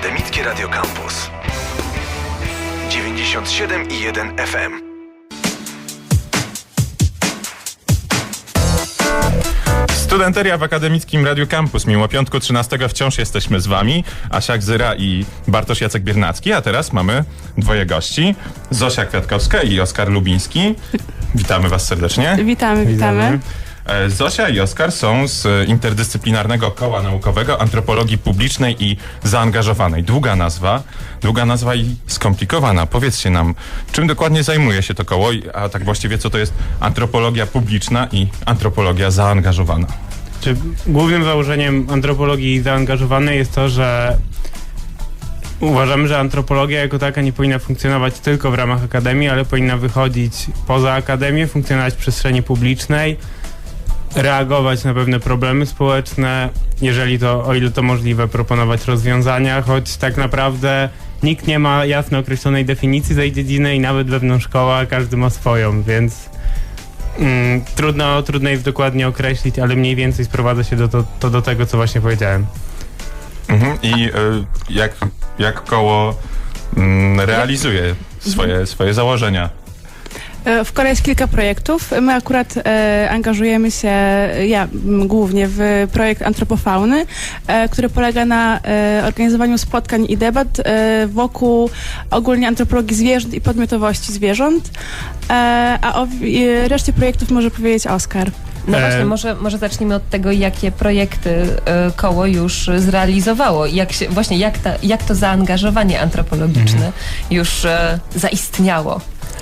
Akademickie Radio Campus. 97 i 1 FM. Studenteria w Akademickim Radiu Campus. Mimo piątku 13 wciąż jesteśmy z wami. Asia Gzyra i Bartosz Jacek Biernacki. A teraz mamy dwoje gości. Zosia Kwiatkowska i Oskar Lubiński. Witamy was serdecznie. Witamy, witamy. E, Zosia i Oskar są z interdyscyplinarnego koła naukowego antropologii publicznej i zaangażowanej. Długa nazwa, długa nazwa i skomplikowana. Powiedzcie nam, czym dokładnie zajmuje się to koło, a tak właściwie co to jest antropologia publiczna i antropologia zaangażowana. Czy głównym założeniem antropologii zaangażowanej jest to, że uważamy, że antropologia jako taka nie powinna funkcjonować tylko w ramach akademii, ale powinna wychodzić poza akademię, funkcjonować w przestrzeni publicznej, reagować na pewne problemy społeczne, jeżeli to, o ile to możliwe, proponować rozwiązania, choć tak naprawdę nikt nie ma jasno określonej definicji tej dziedziny i nawet wewnątrz szkoła każdy ma swoją, więc Mm, trudno, trudno jest dokładnie określić, ale mniej więcej sprowadza się do, to, to do tego, co właśnie powiedziałem. Mhm. I y, jak, jak koło mm, realizuje swoje, swoje założenia? E, W kole jest kilka projektów. My akurat e, angażujemy się, ja m, głównie, w projekt antropofauny, e, który polega na e, organizowaniu spotkań i debat e, wokół ogólnie antropologii zwierząt i podmiotowości zwierząt. E, a o e, reszcie projektów może powiedzieć Oskar. No E, właśnie, może, może zacznijmy od tego, jakie projekty e, koło już zrealizowało. Jak się, właśnie jak, ta, jak to zaangażowanie antropologiczne Mhm. już e, zaistniało.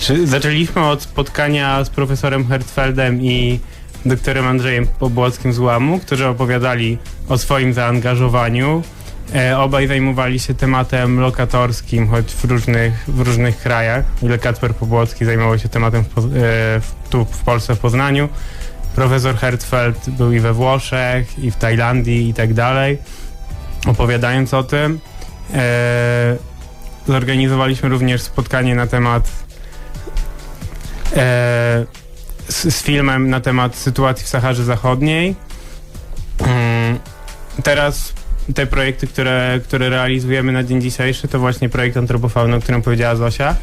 Czy zaczęliśmy od spotkania z profesorem Hertzfeldem i doktorem Andrzejem Pobłockim z Łamu, którzy opowiadali o swoim zaangażowaniu. E, obaj zajmowali się tematem lokatorskim, choć w różnych, w różnych krajach. Ile Kacper Pobłocki zajmował się tematem w, e, w, tu w Polsce, w Poznaniu. Profesor Hertzfeld był i we Włoszech, i w Tajlandii i tak dalej, opowiadając o tym. E, zorganizowaliśmy również spotkanie na temat z, z filmem na temat sytuacji w Saharze Zachodniej. Mm, teraz te projekty, które, które realizujemy na dzień dzisiejszy, to właśnie projekt antropofauny, o którym powiedziała Zosia.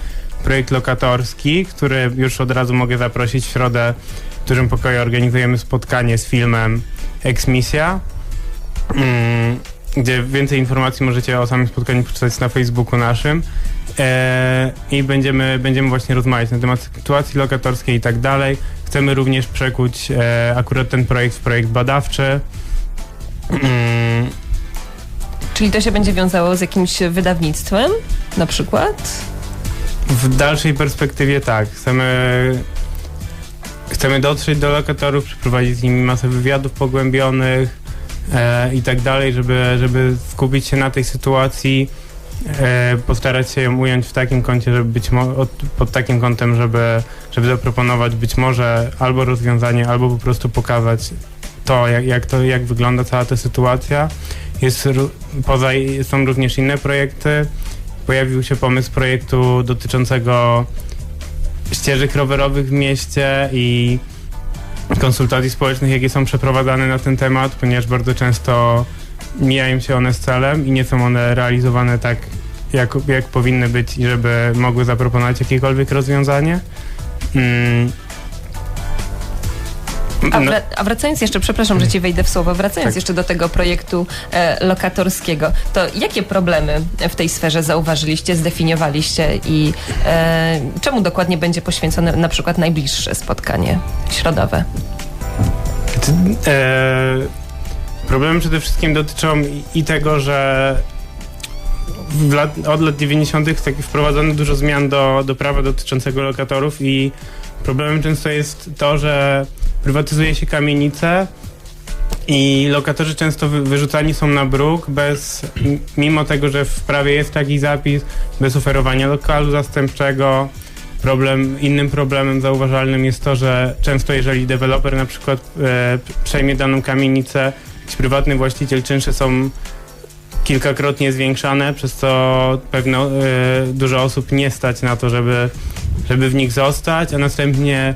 Projekt lokatorski, który już od razu mogę zaprosić w środę w dużym pokoju organizujemy spotkanie z filmem Eksmisja, mm, gdzie więcej informacji możecie o samym spotkaniu przeczytać na Facebooku naszym. E, I będziemy, będziemy właśnie rozmawiać na temat sytuacji lokatorskiej i tak dalej. Chcemy również przekuć e, akurat ten projekt w projekt badawczy. Mm, Czyli to się będzie wiązało z jakimś wydawnictwem na przykład? W dalszej perspektywie tak. Chcemy, chcemy dotrzeć do lokatorów, przeprowadzić z nimi masę wywiadów pogłębionych e, i tak dalej, żeby, żeby skupić się na tej sytuacji, postarać się ją ująć w takim kącie, żeby być pod takim kątem, żeby, żeby zaproponować być może albo rozwiązanie, albo po prostu pokazać to, jak, jak, to, jak wygląda cała ta sytuacja. Jest, poza, są również inne projekty, pojawił się pomysł projektu dotyczącego ścieżek rowerowych w mieście i konsultacji społecznych, jakie są przeprowadzane na ten temat, ponieważ bardzo często mijają się one z celem i nie są one realizowane tak, jak, jak powinny być i żeby mogły zaproponować jakiekolwiek rozwiązanie. Mm. A, No, wra- a wracając jeszcze, przepraszam, że ci wejdę w słowo, wracając Tak. jeszcze do tego projektu e, lokatorskiego, to jakie problemy w tej sferze zauważyliście, zdefiniowaliście i e, czemu dokładnie będzie poświęcone na przykład najbliższe spotkanie środowe? E, problemy przede wszystkim dotyczą i, tego, że lat, od lat 90. tak wprowadzono dużo zmian do, do prawa dotyczącego lokatorów i problemem często jest to, że prywatyzuje się kamienice i lokatorzy często wy, wyrzucani są na bruk bez, mimo tego, że w prawie jest taki zapis, bez oferowania lokalu zastępczego. Problem, innym problemem zauważalnym jest to, że często jeżeli deweloper na przykład e, przejmie daną kamienicę, jakiś prywatny właściciel, czynsze są kilkakrotnie zwiększane, przez co pewno e, dużo osób nie stać na to, żeby, żeby w nich zostać, a następnie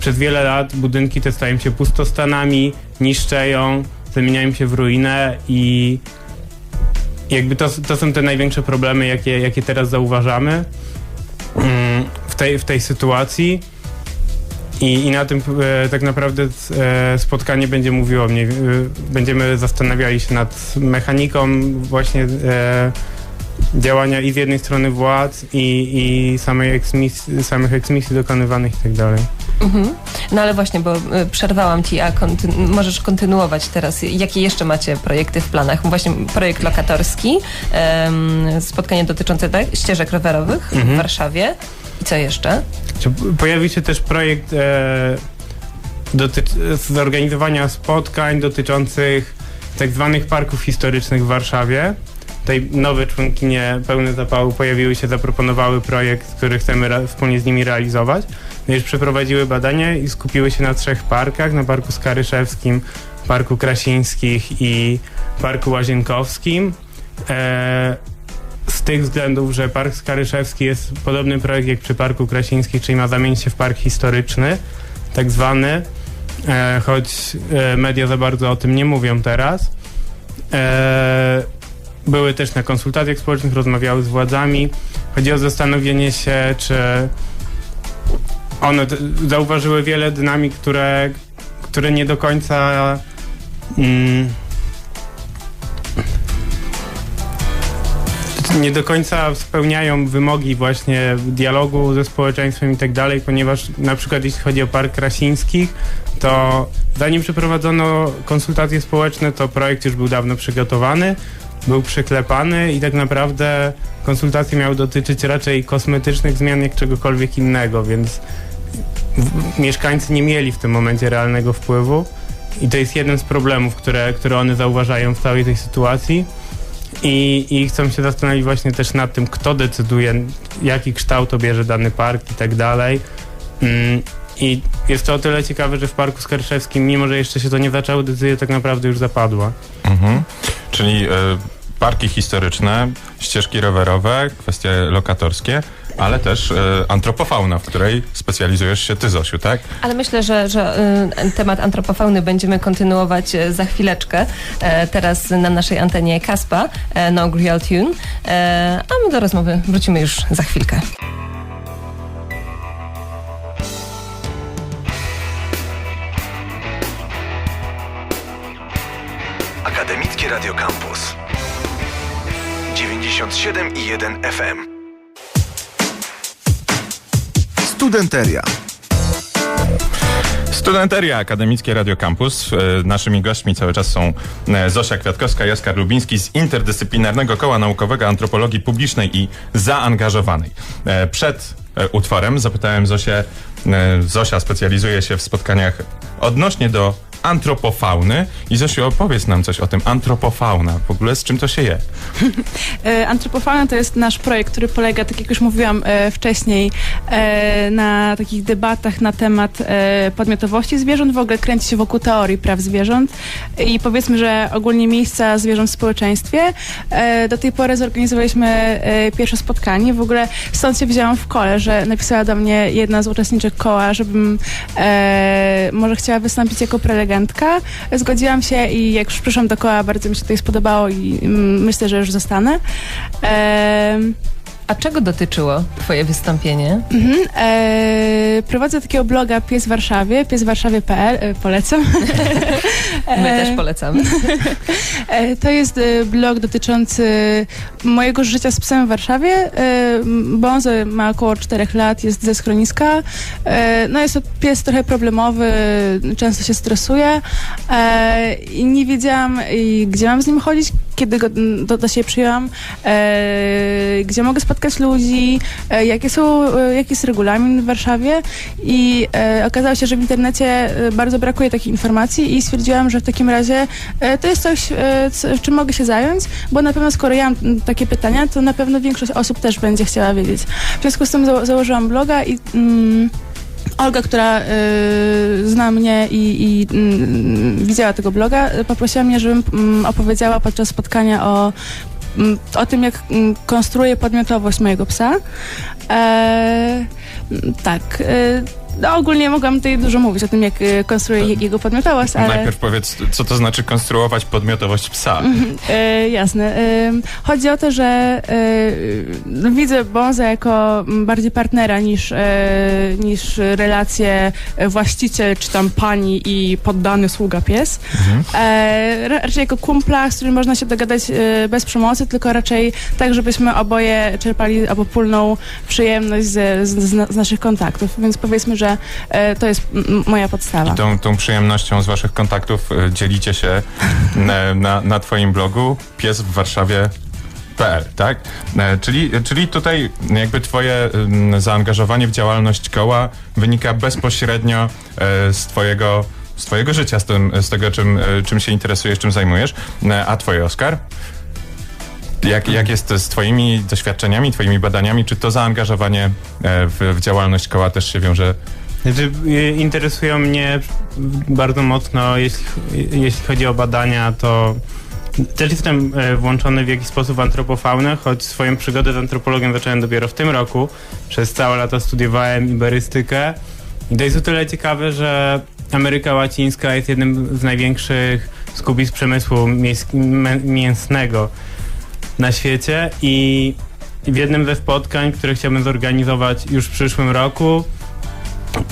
przez wiele lat budynki te stają się pustostanami, niszczeją, zamieniają się w ruinę i jakby to, to są te największe problemy, jakie, jakie teraz zauważamy mm, w tej, w tej sytuacji. I, I na tym e, tak naprawdę e, spotkanie będzie mówiło mnie. E, będziemy zastanawiali się nad mechaniką właśnie e, działania i z jednej strony władz i, i samej eksmisji, samych eksmisji dokonywanych i tak dalej. Mhm. No ale właśnie, bo y, przerwałam ci, a możesz kontynuować teraz. Jakie jeszcze macie projekty w planach? Właśnie projekt lokatorski, spotkanie dotyczące tak, ścieżek rowerowych w Warszawie. I co jeszcze? Pojawi się też projekt e, dotyc- zorganizowania spotkań dotyczących tak zwanych parków historycznych w Warszawie. Tutaj nowe członkinie pełne zapału pojawiły się, zaproponowały projekt, który chcemy wspólnie z nimi realizować. No już przeprowadziły badania i skupiły się na trzech parkach, na Parku Skaryszewskim, Parku Krasińskich i Parku Łazienkowskim. E, tych względów, że Park Skaryszewski jest podobny projekt jak przy Parku Krasińskich, czyli ma zamienić się w park historyczny, tak zwany, e, choć e, media za bardzo o tym nie mówią teraz. E, były też na konsultacjach społecznych, rozmawiały z władzami. Chodzi o zastanowienie się, czy one zauważyły wiele dynamik, które, które nie do końca mm, nie do końca spełniają wymogi właśnie dialogu ze społeczeństwem i tak dalej, ponieważ na przykład jeśli chodzi o Park Krasińskich, to zanim przeprowadzono konsultacje społeczne, to projekt już był dawno przygotowany, był przyklepany i tak naprawdę konsultacje miały dotyczyć raczej kosmetycznych zmian jak czegokolwiek innego, więc mieszkańcy nie mieli w tym momencie realnego wpływu i to jest jeden z problemów, które, które one zauważają w całej tej sytuacji. I, I chcą się zastanowić właśnie też nad tym, kto decyduje, jaki kształt obierze dany park i tak dalej. Mm, I jest to o tyle ciekawe, że w Parku Skarszewskim, mimo że jeszcze się to nie zaczęło, decyzja tak naprawdę już zapadła. Mhm. Czyli e, parki historyczne, ścieżki rowerowe, kwestie lokatorskie, ale też e, antropofauna, w której specjalizujesz się ty, Zosiu, tak? Ale myślę, że, że y, temat antropofauny będziemy kontynuować y, za chwileczkę. E, teraz na naszej antenie Kaspa, e, No Real Tune. E, a my do rozmowy wrócimy już za chwilkę. Akademickie Radio Campus. 97,1 FM. Studenteria. Studenteria Akademickie Radio Campus. E, Naszymi gośćmi cały czas są e, Zosia Kwiatkowska i Oskar Lubiński z Interdyscyplinarnego Koła Naukowego Antropologii Publicznej i Zaangażowanej. E, Przed utworem zapytałem Zosię, Zosia specjalizuje się w spotkaniach odnośnie do antropofauny i Zosiu opowiedz nam coś o tym antropofauna, w ogóle z czym to się je? E, Antropofauna to jest nasz projekt, który polega, tak jak już mówiłam e, wcześniej, e, na takich debatach na temat e, podmiotowości zwierząt. W ogóle kręci się wokół teorii praw zwierząt i powiedzmy, że ogólnie miejsca zwierząt w społeczeństwie. E, do tej pory zorganizowaliśmy e, pierwsze spotkanie. W ogóle stąd się wzięłam w kole, że napisała do mnie jedna z uczestniczek koła, żebym może chciała wystąpić jako Zgodziłam się i jak już przyszłam do koła, bardzo mi się tutaj spodobało i mm, myślę, że już zostanę. E, A czego dotyczyło twoje wystąpienie? mhm, e, prowadzę takiego bloga Pies w Warszawie, pieswarszawie.pl, e, polecam. My E, też polecamy. E, To jest e, blog dotyczący mojego życia z psem w Warszawie. E, Bonzo ma około 4 lat, jest ze schroniska. No jest to pies trochę problemowy, często się stresuje i nie wiedziałam, i gdzie mam z nim chodzić, kiedy go mm, do, do siebie przyjęłam, e, gdzie mogę spotkać ludzi, e, jakie są, e, jaki jest regulamin w Warszawie i e, okazało się, że w internecie e, bardzo brakuje takich informacji i stwierdziłam, że w takim razie e, to jest coś, co, czym mogę się zająć, bo na pewno skoro ja mam takie pytania, to na pewno większość osób też będzie chciała wiedzieć. W związku z tym za założyłam bloga i mm, Olga, która y, zna mnie i, i mm, widziała tego bloga, y, poprosiła mnie, żebym mm, opowiedziała podczas spotkania o, mm, o tym, jak konstruuję podmiotowość mojego psa. E, tak. y, No ogólnie mogłam tutaj dużo mówić o tym, jak y, konstruuję je- jego podmiotowość, ale... Najpierw powiedz, co to znaczy konstruować podmiotowość psa. E, jasne. E, chodzi o to, że e, widzę Bonza jako bardziej partnera niż, e, niż relację właściciel czy tam pani i poddany sługa pies. E, ra- raczej jako kumpla, z którym można się dogadać e, bez przemocy, tylko raczej tak, żebyśmy oboje czerpali obopólną przyjemność z, z, z naszych kontaktów. Więc powiedzmy, że e, to jest moja podstawa. I tą, tą przyjemnością z waszych kontaktów e, dzielicie się na, na, na twoim blogu pies w Warszawie.pl, tak? E, Czyli, czyli tutaj jakby twoje zaangażowanie w działalność koła wynika bezpośrednio e, z twojego, z twojego życia, z, tym, z tego, czym, e, czym się interesujesz, czym zajmujesz. E, A twoje, Oskar? Jak, jak jest z twoimi doświadczeniami, twoimi badaniami? Czy to zaangażowanie e, w, w działalność koła też się wiąże Znaczy, y, interesują mnie bardzo mocno, jeśli, jeśli chodzi o badania, to też jestem e, włączony w jakiś sposób w antropofaunę, choć swoją przygodę z antropologią zacząłem dopiero w tym roku. Przez całe lata studiowałem iberystykę i to jest o tyle ciekawe, że Ameryka Łacińska jest jednym z największych skupisk przemysłu mięsnego na świecie i w jednym ze spotkań, które chciałbym zorganizować już w przyszłym roku,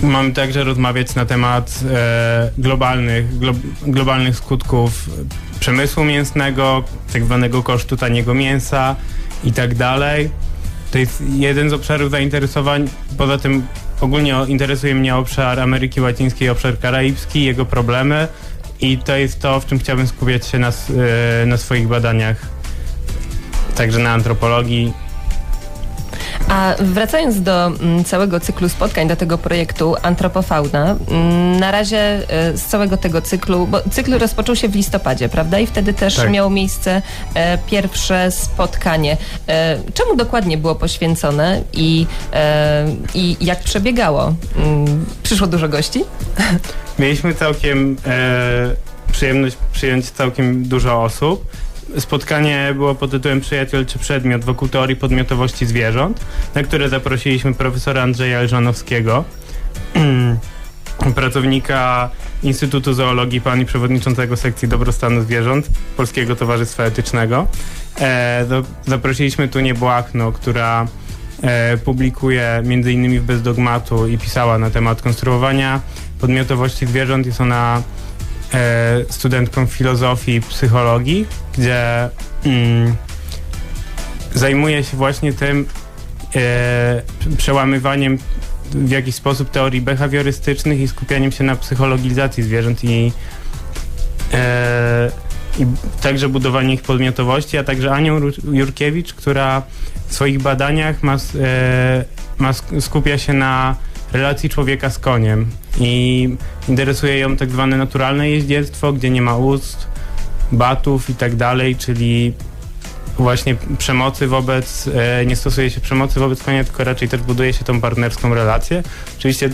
Mamy także rozmawiać na temat e, globalnych, glo, globalnych skutków przemysłu mięsnego, tak zwanego kosztu taniego mięsa i tak dalej. To jest jeden z obszarów zainteresowań. Poza tym ogólnie interesuje mnie obszar Ameryki Łacińskiej, obszar karaibski, jego problemy i to jest to, w czym chciałbym skupiać się na, e, na swoich badaniach. Także na antropologii A wracając do mm, całego cyklu spotkań, do tego projektu Antropofauna, mm, na razie e, z całego tego cyklu, bo cykl rozpoczął się w listopadzie, prawda? I wtedy też Tak. miało miejsce e, pierwsze spotkanie. E, czemu dokładnie było poświęcone i, e, i jak przebiegało? Mm, przyszło dużo gości? Mieliśmy całkiem e, przyjemność przyjąć całkiem dużo osób. Spotkanie było pod tytułem Przyjaciel czy przedmiot wokół teorii podmiotowości zwierząt, na które zaprosiliśmy profesora Andrzeja Elżanowskiego, pracownika Instytutu Zoologii Pan i przewodniczącego sekcji dobrostanu zwierząt Polskiego Towarzystwa Etycznego. E, za- zaprosiliśmy Tunię Błachno, która e, publikuje innymi w Bezdogmatu i pisała na temat konstruowania podmiotowości zwierząt. Jest ona studentką filozofii i psychologii, gdzie mm, zajmuje się właśnie tym e, przełamywaniem w jakiś sposób teorii behawiorystycznych i skupianiem się na psychologizacji zwierząt i, e, i także budowanie ich podmiotowości, a także Anią Jurkiewicz, która w swoich badaniach ma, e, ma sk- skupia się na relacji człowieka z koniem i interesuje ją tak zwane naturalne jeździectwo, gdzie nie ma ust, batów i tak dalej, czyli właśnie przemocy wobec, e, nie stosuje się przemocy wobec konia, tylko raczej też buduje się tą partnerską relację. Oczywiście,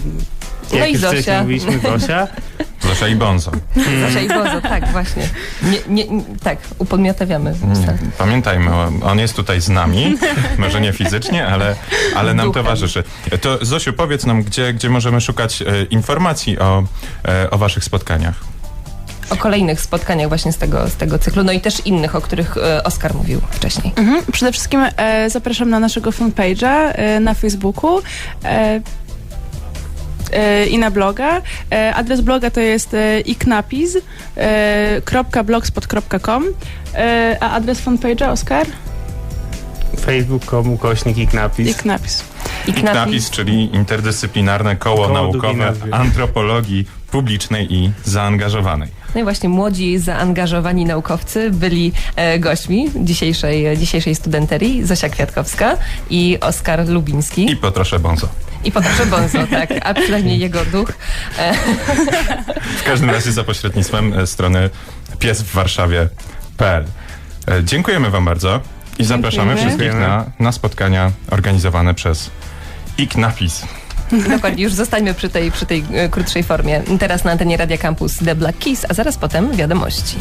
No jak i już wcześniej mówiliśmy, Zosia. Zosia i Bonzo? Zosia i Bozo, tak, właśnie. Nie, nie, tak, upodmiotawiamy. Nie, Pamiętajmy, on jest tutaj z nami, może nie fizycznie, ale, ale nam Duchem. towarzyszy. To Zosiu, powiedz nam, gdzie, gdzie możemy szukać e, informacji o, e, o waszych spotkaniach. O kolejnych spotkaniach właśnie z tego, z tego cyklu, no i też innych, o których e, Oskar mówił wcześniej. Mhm. Przede wszystkim e, zapraszam na naszego fanpage'a e, na Facebooku. E, i na bloga. E, adres bloga to jest e, iknapis.blogspot.com e, a adres fanpage'a, Oskar? Facebook.com ukośnik. Iknapis. I knapis. Knapis, czyli interdyscyplinarne koło, Koło naukowe antropologii publicznej i zaangażowanej. No i właśnie młodzi, zaangażowani naukowcy byli e, gośćmi dzisiejszej, dzisiejszej studenterii. Zosia Kwiatkowska i Oskar Lubiński. I poproszę Bonzo. I poproszę Bonzo, tak, a przynajmniej jego duch. W każdym razie za pośrednictwem e, strony pies w Warszawie.pl. E, Dziękujemy wam bardzo i zapraszamy Dziękujemy. wszystkich na, na spotkania organizowane przez IKNAPIS. dokładnie, już zostańmy przy tej, przy tej e, krótszej formie. Teraz na antenie Radia Campus The Black Keys, a zaraz potem wiadomości.